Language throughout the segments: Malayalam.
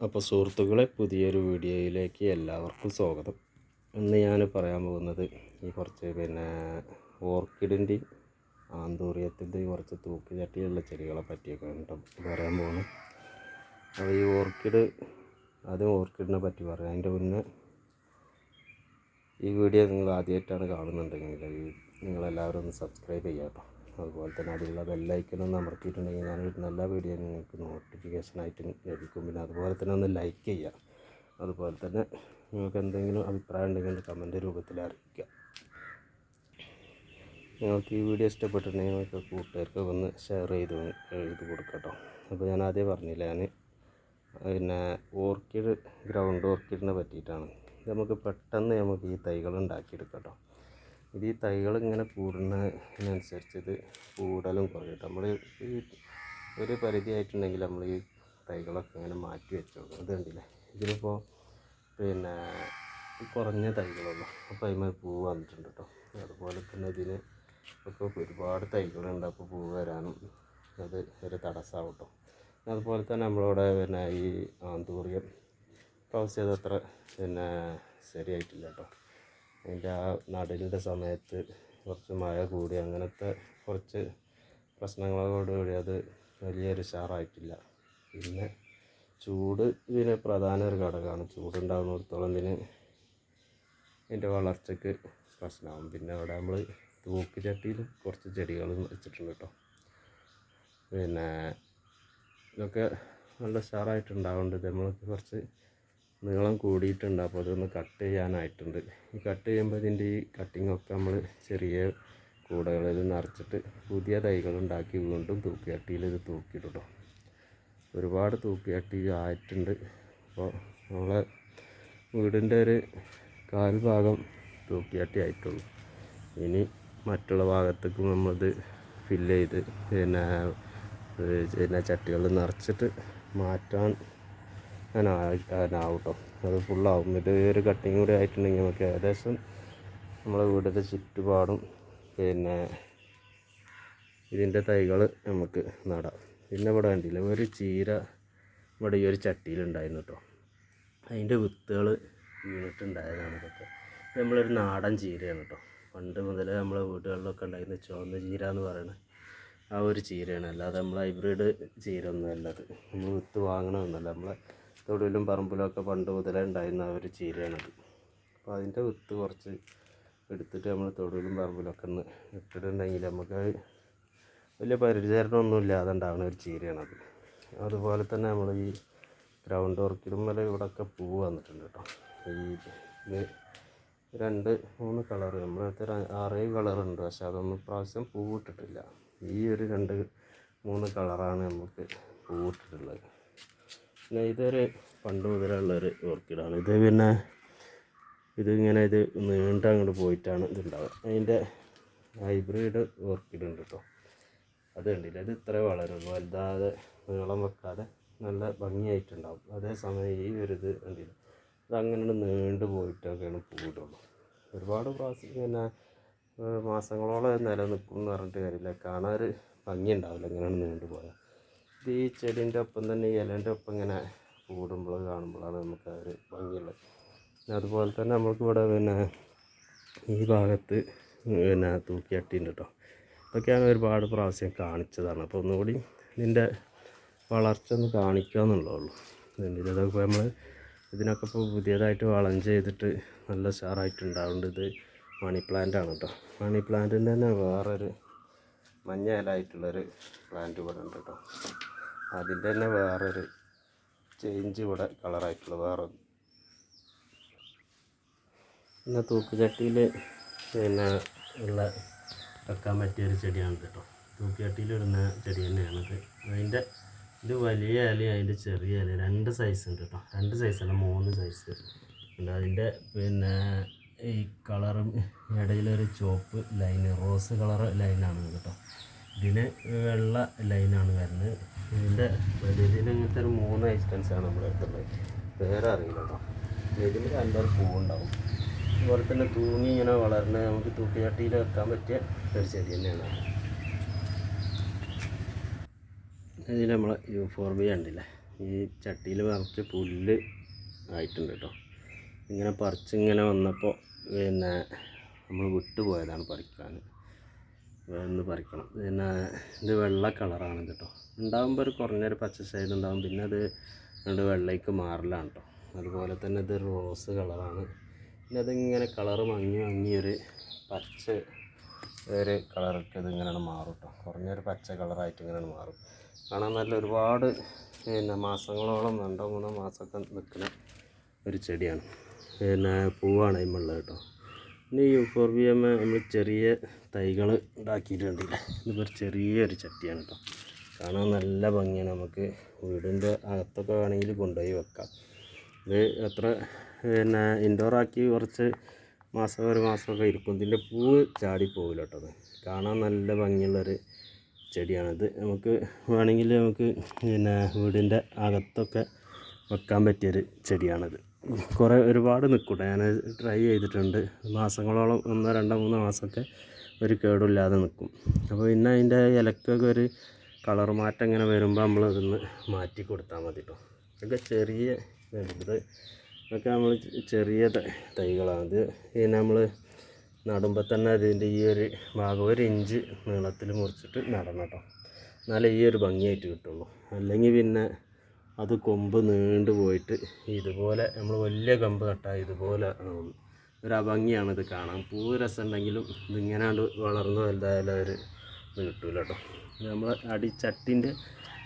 അപ്പോൾ സുഹൃത്തുക്കളെ പുതിയൊരു വീഡിയോയിലേക്ക് എല്ലാവർക്കും സ്വാഗതം. ഇന്ന് ഞാൻ പറയാൻ പോകുന്നത് ഈ കുറച്ച് പിന്നെ ഓർക്കിഡിന്റെയും ആന്തൂറിയത്തിന്റെയും കുറച്ച് തൂക്ക് ചട്ടിയുള്ള ചെടികളെ പറ്റിയൊക്കെ കേട്ടോ പറയാൻ പോകുന്നത് അപ്പോൾ ഈ ഓർക്കിഡ് ആദ്യം ഓർക്കിഡിനെ പറ്റി പറയാം. അതിന്റെ മുന്നേ ഈ വീഡിയോ നിങ്ങൾ ആദ്യമായിട്ടാണ് കാണുന്നുണ്ടെങ്കിൽ നിങ്ങളെല്ലാവരും ഒന്ന് സബ്സ്ക്രൈബ് ചെയ്യാം കേട്ടോ അതുപോലെ തന്നെ അതിലുള്ള ബെല്ലൈക്കനൊന്ന് അമർത്തിയിട്ടുണ്ടെങ്കിൽ ഞാൻ ഇടുന്ന എല്ലാ വീഡിയോ നിങ്ങൾക്ക് നോട്ടിഫിക്കേഷനായിട്ട് ലഭിക്കും. പിന്നെ അതുപോലെ തന്നെ ഒന്ന് ലൈക്ക് ചെയ്യുക. അതുപോലെ തന്നെ നിങ്ങൾക്ക് എന്തെങ്കിലും അഭിപ്രായം ഉണ്ടെങ്കിൽ കമന്റ് രൂപത്തിൽ അറിയിക്കുക. നിങ്ങൾക്ക് ഈ വീഡിയോ ഇഷ്ടപ്പെട്ടിട്ടുണ്ടെങ്കിൽ നിങ്ങൾക്ക് കൂട്ടുകാർക്ക് ഒന്ന് ഷെയർ ചെയ്ത് എഴുതി കൊടുക്കട്ടോ. അപ്പോൾ ഞാൻ ആദ്യം പറഞ്ഞില്ല ഞാൻ പിന്നെ ഓർക്കിഡ് ഗ്രൗണ്ട് ഓർക്കിഡിനെ പറ്റിയിട്ടാണ്. നമുക്ക് പെട്ടെന്ന് നമുക്ക് ഈ തൈകൾ ഉണ്ടാക്കിയെടുക്കാം കേട്ടോ. ഇത് ഈ തൈകൾ ഇങ്ങനെ കൂടുന്നതിനനുസരിച്ച് ഇത് കൂടലും കുറയും. നമ്മൾ ഈ ഒരു പരിധി ആയിട്ടുണ്ടെങ്കിൽ നമ്മൾ ഈ തൈകളൊക്കെ ഇങ്ങനെ മാറ്റി വെച്ചോളൂ. ഇത് കണ്ടില്ലേ? ഇതിലിപ്പോൾ പിന്നെ കുറഞ്ഞ തൈകളുള്ളൂ. അപ്പോൾ അതിന് പൂ വന്നിട്ടുണ്ട് കേട്ടോ. അതുപോലെ തന്നെ ഇതിന് ഇപ്പോൾ ഒരുപാട് തൈകളുണ്ട്. അപ്പോൾ പൂ വരാനും അത് ഒരു തടസ്സമാവും കേട്ടോ. അതുപോലെ തന്നെ നമ്മളിവിടെ പിന്നെ ഈ ആന്തൂറിയം. ക്ലോസ് ചെയ്തത്ര പിന്നെ ശരിയായിട്ടില്ല കേട്ടോ. അതിന്റെ ആ നടലിന്റെ സമയത്ത് കുറച്ച് മഴ കൂടി അങ്ങനത്തെ കുറച്ച് പ്രശ്നങ്ങളോടുകൂടി അത് വലിയൊരു ഉഷാറായിട്ടില്ല. പിന്നെ ചൂട് ഇതിന് പ്രധാന ഒരു ഘടകമാണ്. ചൂടുണ്ടാകുന്നിടത്തോളം ഇതിന് ഇതിന്റെ വളർച്ചയ്ക്ക് പ്രശ്നമാകും പിന്നെ അവിടെ നമ്മൾ തൂക്ക് ചട്ടിയിൽ കുറച്ച് ചെടികൾ വെച്ചിട്ടുണ്ട് കേട്ടോ. പിന്നെ ഇതൊക്കെ നല്ല ഉഷാറായിട്ടുണ്ടാവുന്നുണ്ട്. നമ്മൾക്ക് കുറച്ച് നീളം കൂടിയിട്ടുണ്ട്. അപ്പോൾ അതൊന്ന് കട്ട് ചെയ്യാനായിട്ടുണ്ട്. ഈ കട്ട് ചെയ്യുമ്പോൾ ഇതിന്റെ ഈ കട്ടിങ്ങൊക്കെ നമ്മൾ ചെറിയ കൂടകളിൽ നിറച്ചിട്ട് പുതിയ തൈകൾ ഉണ്ടാക്കി വീണ്ടും തൂക്കിയട്ടിയിൽ ഇത് തൂക്കിയിട്ടോ ഒരുപാട് തൂക്കിയട്ടി ആയിട്ടുണ്ട്. അപ്പോൾ നമ്മളെ വീടിന്റെ ഒരു കാൽ ഭാഗം തൂക്കിയട്ടി ആയിട്ടുള്ളൂ. ഇനി മറ്റുള്ള ഭാഗത്തേക്ക് നമ്മളിത് ഫില്ല് ചെയ്ത് പിന്നെ പിന്നെ ചട്ടികൾ നിറച്ചിട്ട് മാറ്റാൻ കേട്ടോ അത് ഫുള്ളാവും ഇത് ഒരു കട്ടിങ് കൂടി ആയിട്ടുണ്ടെങ്കിൽ നമുക്ക് ഏകദേശം നമ്മളെ വീടിന്റെ ചുറ്റുപാടും പിന്നെ ഇതിന്റെ തൈകൾ നമുക്ക് നടാം. പിന്നെ ഇവിടെ കണ്ടില്ല ഒരു ചീര ഇവിടെ ഈ ഒരു ചട്ടിയിലുണ്ടായിരുന്നു കേട്ടോ. അതിന്റെ വിത്തുകൾ വീണിട്ടുണ്ടായതാണ് ഇതൊക്കെ. നമ്മളൊരു നാടൻ ചീരയാണ് കേട്ടോ. പണ്ട് മുതലേ നമ്മളെ വീടുകളിലൊക്കെ ഉണ്ടായിരുന്ന ചുവന്ന ചീര എന്ന് പറയുന്നത് ആ ഒരു ചീരയാണ്. അല്ലാതെ നമ്മൾ ഹൈബ്രിഡ് ചീര ഒന്നും അല്ലത് നമ്മൾ വിത്ത് വാങ്ങണമെന്നല്ല നമ്മളെ തൊടിയിലും പറമ്പിലും ഒക്കെ പണ്ട് മുതലേ ഉണ്ടായിരുന്ന ഒരു ചീരയാണത്. അപ്പോൾ അതിന്റെ വിത്ത് കുറച്ച് എടുത്തിട്ട് നമ്മൾ തൊടിയിലും പറമ്പിലൊക്കെ ഒന്ന് ഇട്ടിട്ടുണ്ടെങ്കിൽ നമുക്ക് വലിയ പരിചരണമൊന്നും ഇല്ലാതെ ഉണ്ടാകുന്ന ഒരു ചീരയാണത്. അതുപോലെ തന്നെ നമ്മൾ ഈ ഗ്രൗണ്ട് ഓർക്കിഡും വരെ ഇവിടെയൊക്കെ പൂവ് വന്നിട്ടുണ്ട് കേട്ടോ. ഈ രണ്ട് മൂന്ന് കളർ നമ്മളടുത്ത് ആറേഴ് കളറുണ്ട് പക്ഷെ അതൊന്നും പ്രാവശ്യം പൂവിട്ടിട്ടില്ല ഈ ഒരു രണ്ട് മൂന്ന് കളറാണ് നമുക്ക് പൂവിട്ടിട്ടുള്ളത് ഇതൊരു പണ്ട് മുതലുള്ളൊരു ഓർക്കിഡാണ്. ഇത് പിന്നെ ഇതിങ്ങനെ ഇത് നീണ്ട അങ്ങോട്ട് പോയിട്ടാണ് ഇതുണ്ടാവുക. അതിന്റെ ഹൈബ്രിഡ് ഓർക്കിഡ് ഉണ്ട് കേട്ടോ അത് ഇത് ഇത്ര വളരും. വലുതാതെ നീളം വെക്കാതെ നല്ല ഭംഗിയായിട്ടുണ്ടാവും. അതേസമയം ഈ ഒരു ഇത് കണ്ടില്ല? ഇത് അങ്ങനെ നീണ്ടു പോയിട്ടൊക്കെയാണ് പൂവിടുള്ളൂ. ഒരുപാട് പ്രാവശ്യം പിന്നെ മാസങ്ങളോളം നിലനിൽക്കും എന്ന് പറഞ്ഞിട്ട് കാര്യമില്ല. കാണാൻ ഒരു ഭംഗി ഉണ്ടാവില്ല ഇങ്ങനെയാണ് നീണ്ടു പോയാൽ. ഈ ചെടീന്റെ ഒപ്പം തന്നെ ഇലേന്റെ ഒപ്പം ഇങ്ങനെ കൂടുമ്പോൾ കാണുമ്പോഴാണ് നമുക്ക് ആ ഭംഗിയുള്ളത്. പിന്നെ അതുപോലെ തന്നെ നമുക്ക് ഇവിടെ പിന്നെ ഈ ഭാഗത്ത് പിന്നെ തൂക്കിയട്ടിയുണ്ട് കേട്ടോ. ഇതൊക്കെയാണ് ഒരുപാട് പ്രാവശ്യം കാണിച്ചതാണ്. അപ്പോൾ ഒന്നുകൂടി ഇതിന്റെ വളർച്ച ഒന്ന് കാണിക്കുക എന്നുള്ളതുള്ളൂ. ഇതൊക്കെ നമ്മൾ ഇതിനൊക്കെ ഇപ്പോൾ പുതിയതായിട്ട് വളം ചെയ്തിട്ട് നല്ല ഉഷാറായിട്ടുണ്ടാവുന്നുണ്ട്. ഇത് മണി പ്ലാന്റ് ആണ് കേട്ടോ. മണി പ്ലാന്റിന്റെ തന്നെ വേറൊരു മഞ്ഞ ഇലായിട്ടുള്ളൊരു പ്ലാന്റ് ഇവിടെ ഉണ്ട് കേട്ടോ. അതിന്റെ തന്നെ വേറൊരു ചേഞ്ച് ഇവിടെ കളറായിട്ടുള്ള വേറെ പിന്നെ തൂക്കുചട്ടിയിൽ പിന്നെ ഉള്ള വെക്കാൻ പറ്റിയൊരു ചെടിയാണ് കേട്ടോ. തൂക്കുചട്ടിയിൽ ഇടുന്ന ചെടി തന്നെയാണത് അതിന്റെ ഇത് വലിയ ഇലയും അതിന്റെ ചെറിയ ഇല രണ്ട് സൈസ് ഉണ്ട് കേട്ടോ. രണ്ട് സൈസല്ല മൂന്ന് സൈസ് പിന്നെ അതിന്റെ പിന്നെ ഈ കളറും ഇടയിലൊരു ചുവപ്പ് ലൈന് റോസ് കളർ ലൈനാണ് കേട്ടോ. ഇതിന് വെള്ള ലൈനാണ് വരുന്നത്. ഇതിന്റെ ഇതിൽ ഇങ്ങനത്തെ ഒരു മൂന്ന് ഐറ്റംസാണ് നമ്മുടെ അടുത്തുള്ളത്. വേറെ അറിയില്ല കേട്ടോ ഇതിൽ രണ്ടൊരു പൂവുണ്ടാവും. അതുപോലെ തന്നെ തൂങ്ങി ഇങ്ങനെ വളർന്ന് നമുക്ക് തൂക്കിയാട്ടിയിൽ വെക്കാൻ പറ്റിയ ഒരു ചെടി തന്നെയാണ് ഇതിൽ നമ്മൾ യൂഫോർബിയ ഉണ്ടല്ലേ ഈ ചട്ടിയിൽ നിറച്ച് പുല്ല് ആയിട്ടുണ്ട് കേട്ടോ. ഇങ്ങനെ പറിച്ചിങ്ങനെ വന്നപ്പോൾ പിന്നെ നമ്മൾ വിട്ടുപോയതാണ് പറിക്കാൻ. ഒന്ന് പറിക്കണം. പിന്നെ ഇത് വെള്ള കളറാണ് കേട്ടോ ഉണ്ടാകുമ്പോൾ ഒരു കുറഞ്ഞൊരു പച്ച സൈഡ് ഉണ്ടാകും പിന്നെ അത് രണ്ട് വെള്ളയ്ക്ക് മാറലാണ് കേട്ടോ അതുപോലെ തന്നെ ഇത് റോസ് കളറാണ്. പിന്നെ അതിങ്ങനെ കളറ് മങ്ങി മങ്ങി ഒരു പച്ച ഒരു കളറൊക്കെ ഇതിങ്ങനെയാണ് മാറും കേട്ടോ കുറഞ്ഞൊരു പച്ച കളറായിട്ട് ഇങ്ങനെയാണ് മാറും. കാണാൻ നല്ല ഒരുപാട് പിന്നെ മാസങ്ങളോളം രണ്ടോ മൂന്നോ മാസമൊക്കെ നിൽക്കുന്ന ഒരു ചെടിയാണ്. പിന്നെ പൂവാണ് അതിമുള്ളത് കേട്ടോ. പിന്നെ യൂഫോർബിയമ്മ നമ്മൾ ചെറിയ തൈകൾ ഉണ്ടാക്കിയിട്ടുണ്ട് ഇതിപ്പോൾ ചെറിയൊരു ചട്ടിയാണ് കേട്ടോ കാണാൻ നല്ല ഭംഗിയാണ്. നമുക്ക് വീടിന്റെ അകത്തൊക്കെ വേണമെങ്കിൽ കൊണ്ടുപോയി വെക്കാം. ഇത് എത്ര പിന്നെ ഇൻഡോറാക്കി കുറച്ച് മാസം ഒരു മാസമൊക്കെ ഇരിക്കും. ഇതിന്റെ പൂവ് ചാടി പോകില്ല കേട്ടോ അത്. കാണാൻ നല്ല ഭംഗിയുള്ളൊരു ചെടിയാണിത് നമുക്ക് വേണമെങ്കിൽ നമുക്ക് പിന്നെ വീടിന്റെ അകത്തൊക്കെ വെക്കാൻ പറ്റിയൊരു ചെടിയാണിത്. കുറേ ഒരുപാട് നിൽക്കൂട്ടെ. ഞാൻ ട്രൈ ചെയ്തിട്ടുണ്ട്. മാസങ്ങളോളം ഒന്നോ രണ്ടോ മൂന്നോ മാസമൊക്കെ ഒരു കേടുമില്ലാതെ നിൽക്കും. അപ്പോൾ പിന്നെ അതിന്റെ ഇലക്കൊക്കെ ഒരു കളർ മാറ്റം ഇങ്ങനെ വരുമ്പോൾ നമ്മൾ അതൊന്ന് മാറ്റി കൊടുത്താൽ മതി കേട്ടോ. ഇതൊക്കെ ചെറിയ ഇത് ഇതൊക്കെ നമ്മൾ ചെറിയ തൈകളാണ്. ഇത് പിന്നെ നമ്മൾ നടുമ്പോൾ തന്നെ അതിന്റെ ഈ ഒരു ഭാഗം ഒരു ഇഞ്ച് നീളത്തിൽ മുറിച്ചിട്ട് നടണം കേട്ടോ. എന്നാലേ ഈ ഒരു ഭംഗിയായിട്ട് കിട്ടുള്ളൂ. അല്ലെങ്കിൽ പിന്നെ അത് കൊമ്പ് നീണ്ടു പോയിട്ട് ഇതുപോലെ നമ്മൾ വലിയ കമ്പ് നട്ടാൽ ഇതുപോലെ. ഒരു അഭംഗിയാണ് ഇത് കാണാൻ. പൂ രസമുണ്ടെങ്കിലും ഇതിങ്ങനാണ്ട് വളർന്ന് വലുതായാലും ഒരു ഇത് കിട്ടൂല കേട്ടോ നമ്മൾ അടി ചട്ടിന്റെ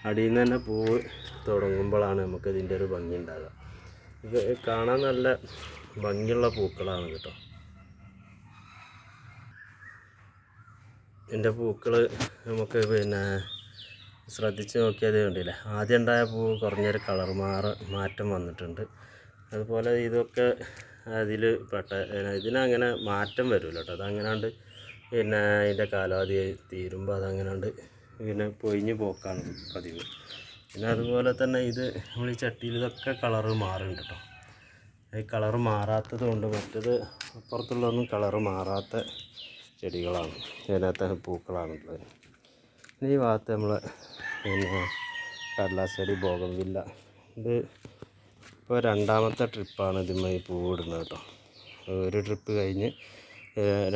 അടിയിൽ നിന്ന് തന്നെ പൂവ് തുടങ്ങുമ്പോഴാണ് നമുക്ക് ഇതിന്റെ ഒരു ഭംഗി ഉണ്ടാകുക ഇത് കാണാൻ നല്ല ഭംഗിയുള്ള പൂക്കളാണ് കേട്ടോ. ഇതിന്റെ പൂക്കൾ നമുക്ക് പിന്നെ ശ്രദ്ധിച്ച് നോക്കിയാൽ കണ്ടില്ലേ? ആദ്യം ഉണ്ടായ പൂ കുറഞ്ഞൊരു കളർ മാറ മാറ്റം വന്നിട്ടുണ്ട്. അതുപോലെ ഇതൊക്കെ അതിൽ പെട്ട ഇതിനങ്ങനെ മാറ്റം വരില്ല കേട്ടോ. അതങ്ങനാണ്ട് പിന്നെ അതിന്റെ കാലാവധി തീരുമ്പോൾ അതങ്ങനാണ്ട് പിന്നെ പൊയിഞ്ഞ് പോക്കാണ് പതിവ്. പിന്നെ അതുപോലെ തന്നെ ഇത് നമ്മൾ ഈ ചട്ടിയിൽ ഇതൊക്കെ കളറ് മാറുന്നുണ്ട് കേട്ടോ. ഈ കളറ് മാറാത്തത് കൊണ്ട് മറ്റത് അപ്പുറത്തുള്ളതൊന്നും കളറ് മാറാത്ത ചെടികളാണ്. ഇതിനകത്ത് പൂക്കളാണുള്ളത് ഈ ഭാഗത്ത് നമ്മൾ പിന്നെ കടലാശ്ശേരി ഭോഗം വില്ല. ഇത് ഇപ്പോൾ രണ്ടാമത്തെ ട്രിപ്പാണ് ഇതുമായി പൂവിടുന്നത് കേട്ടോ. ഒരു ട്രിപ്പ് കഴിഞ്ഞ്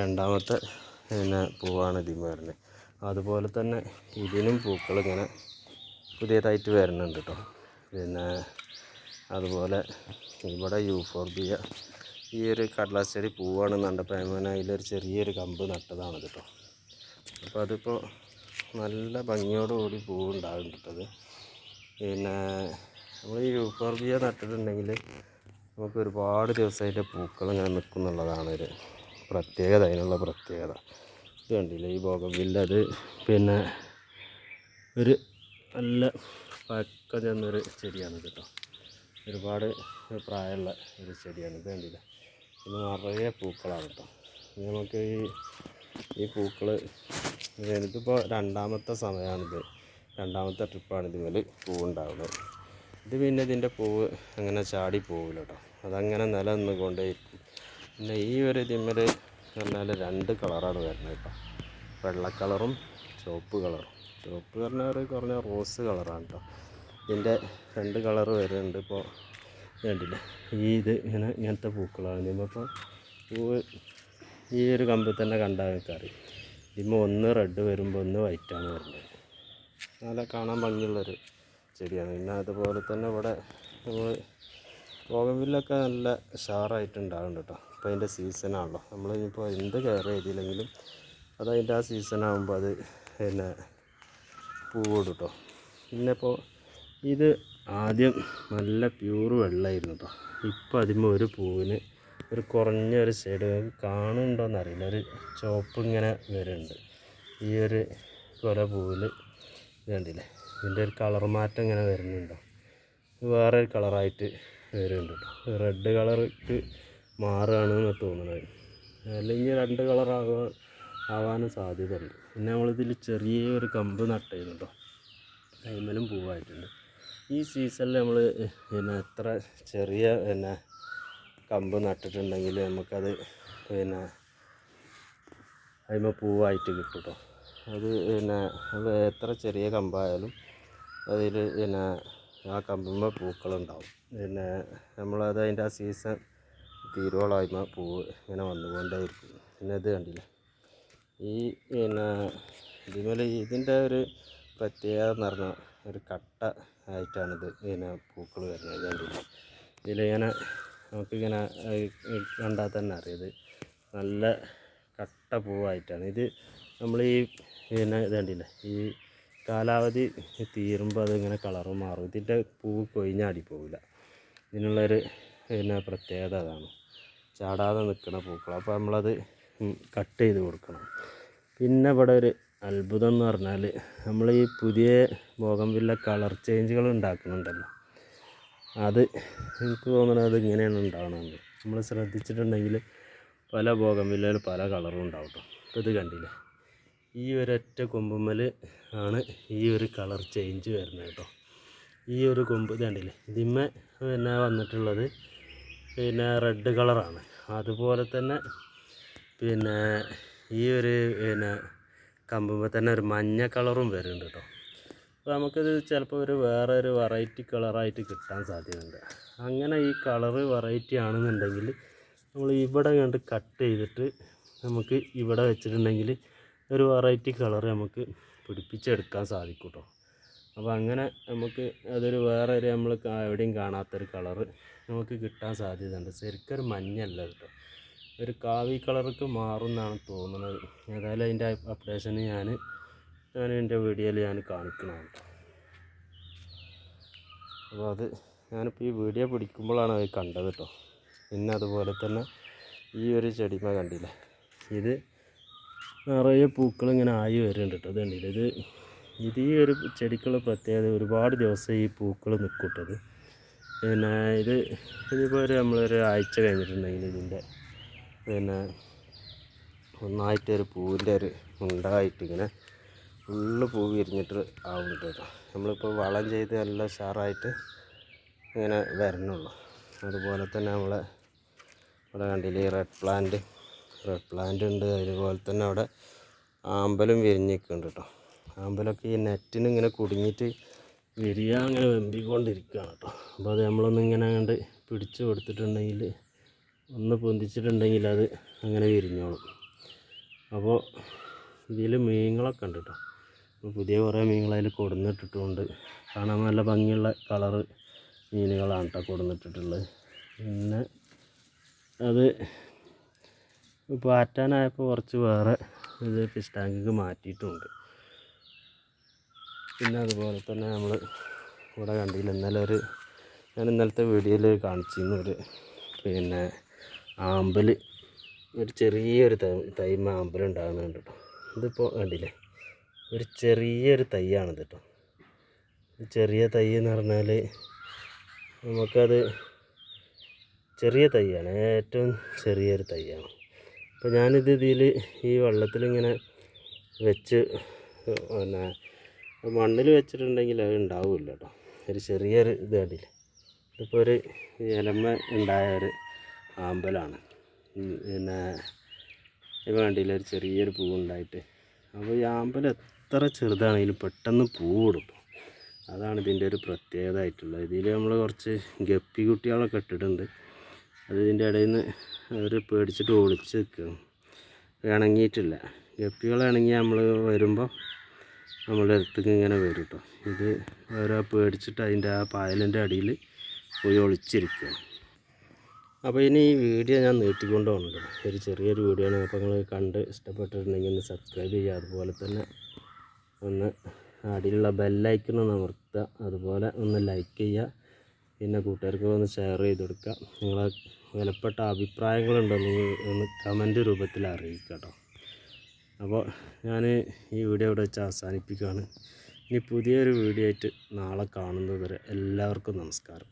രണ്ടാമത്തെ പിന്നെ പൂവാണ് ഇതിമ വരുന്നത് അതുപോലെ തന്നെ ഇതിനും പൂക്കൾ ഇങ്ങനെ പുതിയതായിട്ട് വരുന്നുണ്ട് കേട്ടോ. പിന്നെ അതുപോലെ ഇവിടെ യൂഫോർബിയ ഈ ഒരു കടലാശ്ശേരി പൂവാണ് കണ്ടപ്പോൾ ഞാൻ ചെറിയൊരു കമ്പ് നട്ടതാണ് കേട്ടോ. അപ്പോൾ അതിപ്പോൾ നല്ല ഭംഗിയോടുകൂടി പൂവുണ്ടാകും കിട്ടത് പിന്നെ നമ്മൾ ഈ യൂഫോർബിയ നട്ടിട്ടുണ്ടെങ്കിൽ നമുക്ക് ഒരുപാട് ദിവസമായിട്ട് പൂക്കൾ ഇങ്ങനെ നിൽക്കും എന്നുള്ളതാണ് ഒരു പ്രത്യേകത അതിനുള്ള പ്രത്യേകത. ഇത് കണ്ടില്ലേ ഈ ബോഗൻവില്ല അത് പിന്നെ ഒരു നല്ല പക്ക ചെന്നൊരു ചെടിയാണ് കേട്ടോ. ഒരുപാട് പ്രായമുള്ള ഒരു ചെടിയാണ് ഇത് കണ്ടില്ല. ഇത് നിറയെ പൂക്കളാണ് കേട്ടോ. നമുക്ക് ഈ ഈ പൂക്കൾ ഇതിപ്പോൾ രണ്ടാമത്തെ സമയമാണിത് രണ്ടാമത്തെ ട്രിപ്പാണ് ഇതിൽ പൂവുണ്ടാവുന്നത്. ഇത് പിന്നെ ഇതിന്റെ പൂവ് അങ്ങനെ ചാടി പോവില്ല കേട്ടോ അതങ്ങനെ നിലനിന്നുകൊണ്ടേയിരിക്കും പിന്നെ ഈ ഒരു ഇതിന്മേൽ പറഞ്ഞാൽ രണ്ട് കളറാണ് വരുന്നത് കേട്ടോ. വെള്ള കളറും ചുവപ്പ് കളറും. ചുവപ്പ് പറഞ്ഞാൽ ഒരു കുറഞ്ഞ റോസ് കളറാണ് കേട്ടോ. ഇതിന്റെ രണ്ട് കളർ വരുന്നുണ്ട് ഇപ്പോൾ കണ്ടില്ലേ? ഈ ഇത് ഇങ്ങനെ ഇങ്ങനത്തെ പൂക്കളാണ്. ഇപ്പോൾ പൂവ് ഈ ഒരു കമ്പിൽ തന്നെ കണ്ടാൽ നിൽക്കാറിയും ഇതിമ്പോൾ ഒന്ന് റെഡ് വരുമ്പോൾ ഒന്ന് വൈറ്റാണ് വരുന്നത്. നല്ല കാണാൻ ഭംഗിയുള്ളൊരു ചെടിയാണ്. പിന്നെ അതുപോലെ തന്നെ ഇവിടെ നമ്മൾ ബോഗൻവില്ലൊക്കെ നല്ല ഉഷാറായിട്ടുണ്ടാകുന്നുണ്ട് കേട്ടോ. ഇപ്പോൾ അതിന്റെ സീസണാണല്ലോ നമ്മൾ ഇപ്പോൾ എന്ത് കെയർ ചെയ്തില്ലെങ്കിലും അത് അതിന്റെ ആ സീസണാകുമ്പോൾ അത് പിന്നെ പൂവിടും കേട്ടോ. പിന്നെ ഇപ്പോൾ ഇത് ആദ്യം നല്ല പ്യൂർ വെള്ളമായിരുന്നു കേട്ടോ. ഇപ്പോൾ അതിന്മേൽ ഒരു പൂവിന് ഒരു കുറഞ്ഞ ഒരു സൈഡ് കാണുന്നുണ്ടോയെന്ന് അറിയില്ല. ഒരു ചുവപ്പ് ഇങ്ങനെ വരുന്നുണ്ട്. ഈ ഒരു കൊല പൂവിൽ കണ്ടില്ലേ? ഇതിന്റെ ഒരു കളർ മാറ്റം ഇങ്ങനെ വരുന്നുണ്ടോ? വേറെ ഒരു കളറായിട്ട് വരുന്നുണ്ട് കേട്ടോ റെഡ് കളർക്ക് മാറുകയാണെന്ന് തോന്നുന്നത്. അല്ലെങ്കിൽ രണ്ട് കളർ ആകാൻ ആവാനും സാധ്യതയുണ്ട്. പിന്നെ നമ്മളിതിൽ ചെറിയ ഒരു കമ്പ് നട്ടിരുന്നു കേട്ടോ അതിന്മേലും പൂവായിട്ടുണ്ട്. ഈ സീസണിൽ നമ്മൾ പിന്നെ എത്ര ചെറിയ പിന്നെ കമ്പ് നട്ടിട്ടുണ്ടെങ്കിൽ നമുക്കത് പിന്നെ അതിന്മേൽ പൂവായിട്ട് കിട്ടും കേട്ടോ അത് പിന്നെ എത്ര ചെറിയ കമ്പായാലും അതിൽ പിന്നെ ആ കമ്പിന്മ പൂക്കളുണ്ടാവും. പിന്നെ നമ്മളത് അതിന്റെ ആ സീസൺ തീരുവോളായ്മ പൂവ് ഇങ്ങനെ വന്നുകൊണ്ടേയിരിക്കും. പിന്നെ ഇത് കണ്ടില്ല? ഈ പിന്നെ ഇതുപോലെ ഇതിന്റെ ഒരു പ്രത്യേകത എന്ന് പറഞ്ഞാൽ ഒരു കട്ട ആയിട്ടാണിത് പിന്നെ പൂക്കൾ വരുന്നത് കണ്ടില്ലേ? ഇതിലിങ്ങനെ നമുക്കിങ്ങനെ കണ്ടാൽ തന്നെ അറിയത് നല്ല കട്ട പൂവായിട്ടാണ്. ഇത് നമ്മൾ ഈ പിന്നെ ഇത് കണ്ടില്ലേ? ഈ കാലാവധി തീരുമ്പോൾ അതിങ്ങനെ കളറ് മാറും. ഇതിന്റെ പൂവ് കൊഴിഞ്ഞാടി പോവില്ല. ഇതിനുള്ളൊരു പിന്നെ പ്രത്യേകത അതാണ്. ചാടാതെ നിൽക്കുന്ന പൂക്കൾ അപ്പോൾ നമ്മളത് കട്ട് ചെയ്ത് കൊടുക്കണം. പിന്നെ ഇവിടെ ഒരു അത്ഭുതം എന്ന് പറഞ്ഞാൽ നമ്മൾ ഈ പുതിയ ബോഗംവില്ല കളർ ചേഞ്ചുകൾ ഉണ്ടാക്കുന്നുണ്ടല്ലോ. അത് എനിക്ക് തോന്നുന്നത് ഇങ്ങനെയാണ് ഉണ്ടാവണമെന്ന് നമ്മൾ ശ്രദ്ധിച്ചിട്ടുണ്ടെങ്കിൽ പല ബോഗംവില്ലയിൽ പല കളറും ഉണ്ടാവും കേട്ടോ ഇപ്പോൾ ഇത് കണ്ടില്ല? ഈ ഒരൊറ്റ കൊമ്പുമ്മൽ ആണ് ഈ ഒരു കളർ ചേഞ്ച് വരുന്നത് കേട്ടോ ഈ ഒരു കൊമ്പ് ഇത് കണ്ടില്ലേ? ഇതിമ്മ പിന്നെ വന്നിട്ടുള്ളത് പിന്നെ റെഡ് കളറാണ് അതുപോലെ തന്നെ പിന്നെ ഈ ഒരു പിന്നെ കമ്പുമ്പോൾ തന്നെ ഒരു മഞ്ഞ കളറും വരുന്നുണ്ട് കേട്ടോ അപ്പോൾ നമുക്കിത് ചിലപ്പോൾ ഒരു വേറെ ഒരു വെറൈറ്റി കളറായിട്ട് കിട്ടാൻ സാധ്യതയുണ്ട്. അങ്ങനെ ഈ കളറ് വെറൈറ്റി ആണെന്നുണ്ടെങ്കിൽ നമ്മൾ ഇവിടെ കണ്ട് കട്ട് ചെയ്തിട്ട് നമുക്ക് ഇവിടെ വെച്ചിട്ടുണ്ടെങ്കിൽ ഒരു വെറൈറ്റി കളർ നമുക്ക് പിടിപ്പിച്ചെടുക്കാൻ സാധിക്കും കേട്ടോ അപ്പോൾ അങ്ങനെ നമുക്ക് അതൊരു വേറെ ഒരു നമ്മൾ എവിടെയും കാണാത്തൊരു കളറ് നമുക്ക് കിട്ടാൻ സാധ്യതയുണ്ട്. ശരിക്കൊരു മഞ്ഞല്ല കേട്ടോ ഒരു കാവി കളർക്ക് മാറും എന്നാണ് തോന്നുന്നത്. ഏതായാലും അതിന്റെ അപ്ഡേഷന് ഞാൻ ഞാൻ എന്റെ വീഡിയോയിൽ ഞാൻ കേട്ടോ. അപ്പോൾ അത് ഞാനിപ്പോൾ ഈ വീഡിയോ പിടിക്കുമ്പോഴാണ് അത് കണ്ടത് കേട്ടോ. പിന്നെ അതുപോലെ തന്നെ ഈ ഒരു ചെടിമ കണ്ടില്ലേ? ഇത് നിറയെ പൂക്കൾ ഇങ്ങനെ ആയി വരുന്നുണ്ട് കേട്ടോ. അത് കണ്ടില്ലേ ഇത് ഇത് ഈ ഒരു ചെടിക്കുള്ള പ്രത്യേകത ഒരുപാട് ദിവസം ഈ പൂക്കൾ നിൽക്കൂട്ടത് പിന്നെ ഇത് ഇതിപ്പോൾ ഒരു നമ്മളൊരു ആഴ്ച കഴിഞ്ഞിട്ടുണ്ടെങ്കിൽ ഇതിന്റെ പിന്നെ ഒന്നായിട്ട് ഒരു പൂവിന്റെ ഒരു ഉണ്ടായിട്ട് ഇങ്ങനെ ഫുള്ള് പൂ വിരിഞ്ഞിട്ട് ആവുന്നുണ്ട് കേട്ടോ നമ്മളിപ്പോൾ വളം ചെയ്ത് നല്ല ഉഷാറായിട്ട് ഇങ്ങനെ വരണുള്ളൂ. അതുപോലെ തന്നെ നമ്മളെ ഇവിടെ കണ്ടില്ലേ റെഡ് പ്ലാന്റ് റെഡ് പ്ലാന്റ് ഉണ്ട്. അതുപോലെ തന്നെ അവിടെ ആമ്പലും വിരിഞ്ഞിക്കുന്നുണ്ട് കേട്ടോ. ആമ്പലൊക്കെ ഈ നെറ്റിന് ഇങ്ങനെ കുടുങ്ങിയിട്ട് വിരിയാൻ അങ്ങനെ വെമ്പിക്കൊണ്ടിരിക്കുകയാണ് കേട്ടോ. അപ്പോൾ അത് നമ്മളൊന്ന് ഇങ്ങനെ കണ്ട് പിടിച്ച് കൊടുത്തിട്ടുണ്ടെങ്കിൽ ഒന്ന് പൊന്തിച്ചിട്ടുണ്ടെങ്കിൽ അത് അങ്ങനെ വിരിഞ്ഞോളും. അപ്പോൾ ഇതിൽ മീനുകളൊക്കെ ഉണ്ട് കേട്ടോ. പുതിയ കുറേ മീനുകൾ അതിൽ കൊടുന്നിട്ടിട്ടുണ്ട്. കാണാൻ നല്ല ഭംഗിയുള്ള കളറ് മീനുകളാണ് കേട്ടോ കൊടുന്നിട്ടിട്ടുള്ളത്. പിന്നെ അത് പാറ്റാനായപ്പോൾ കുറച്ച് വേറെ ഇത് ഫിഷ് ടാങ്കിക്ക് മാറ്റിയിട്ടുമുണ്ട് പിന്നെ അതുപോലെ തന്നെ നമ്മൾ ഇവിടെ കണ്ടില്ല ഇന്നലെ ഒരു ഞാൻ ഇന്നലത്തെ വീഡിയോയിൽ കാണിച്ചിരുന്നു ഒരു പിന്നെ ആമ്പൽ ഒരു ചെറിയൊരു തൈ തൈമ ആമ്പൽ ഉണ്ടാകുന്നുണ്ട് കേട്ടോ. ഇതിപ്പോൾ കണ്ടില്ലേ? ഒരു ചെറിയൊരു തൈയാണിത് കേട്ടോ ചെറിയ തൈ എന്ന് പറഞ്ഞാൽ നമുക്കത് ചെറിയ തൈയാണ് ഏറ്റവും ചെറിയൊരു തൈയാണ്. അപ്പോൾ ഞാനിത് ഇതിൽ ഈ വെള്ളത്തിലിങ്ങനെ വെച്ച് പിന്നെ മണ്ണിൽ വെച്ചിട്ടുണ്ടെങ്കിൽ അത് ഉണ്ടാവില്ല കേട്ടോ ഒരു ചെറിയൊരു ഇത് കണ്ടില്ല? ഇതിപ്പോൾ ഒരു ഇലമ ഉണ്ടായ ഒരു ആമ്പലാണ്. പിന്നെ വേണ്ടിയില്ല ഒരു ചെറിയൊരു പൂവുണ്ടായിട്ട്. അപ്പോൾ ഈ ആമ്പൽ എത്ര ചെറുതാണെങ്കിലും പെട്ടെന്ന് പൂവിടും അതാണ് ഇതിന്റെ ഒരു പ്രത്യേകത ആയിട്ടുള്ളത് ഇതിൽ നമ്മൾ കുറച്ച് ഗപ്പി കുട്ടികളൊക്കെ ഇട്ടിട്ടുണ്ട്. അത് ഇതിന്റെ ഇടയിൽ നിന്ന് അവർ പേടിച്ചിട്ട് ഒളിച്ച് നിൽക്കുകയാണ് ഇണങ്ങിയിട്ടില്ല. ഗപ്പികൾ ഇണങ്ങി നമ്മൾ വരുമ്പോൾ നമ്മളുടെ അടുത്തേക്ക് ഇങ്ങനെ വരും കേട്ടോ ഇത് ഓരോ പേടിച്ചിട്ട് അതിന്റെ ആ പായലിന്റെ അടിയിൽ പോയി ഒളിച്ചിരിക്കുകയാണ് അപ്പോൾ ഇനി ഈ വീഡിയോ ഞാൻ നീട്ടിക്കൊണ്ട് പോകുന്നുണ്ട് ഒരു ചെറിയൊരു വീഡിയോ ആണ്. അപ്പോൾ നിങ്ങൾ കണ്ട് ഇഷ്ടപ്പെട്ടിട്ടുണ്ടെങ്കിൽ ഒന്ന് സബ്സ്ക്രൈബ് ചെയ്യുക. അതുപോലെ തന്നെ ഒന്ന് അടിയിലുള്ള ബെല്ലൈക്കൺ ഒന്ന് അമർത്തുക. അതുപോലെ ഒന്ന് ലൈക്ക് ചെയ്യുക. പിന്നെ കൂട്ടുകാർക്ക് ഒന്ന് ഷെയർ ചെയ്ത് കൊടുക്കുക. നിങ്ങളെ വിലപ്പെട്ട അഭിപ്രായങ്ങളുണ്ടെന്ന് ഒന്ന് കമന്റ് രൂപത്തിൽ അറിയിക്കുക കേട്ടോ. അപ്പോൾ ഞാൻ ഈ വീഡിയോ ഇവിടെ വെച്ച് അവസാനിപ്പിക്കുകയാണ്. ഇനി പുതിയൊരു വീഡിയോ ആയിട്ട് നാളെ കാണുന്നത് വരെ എല്ലാവർക്കും നമസ്കാരം.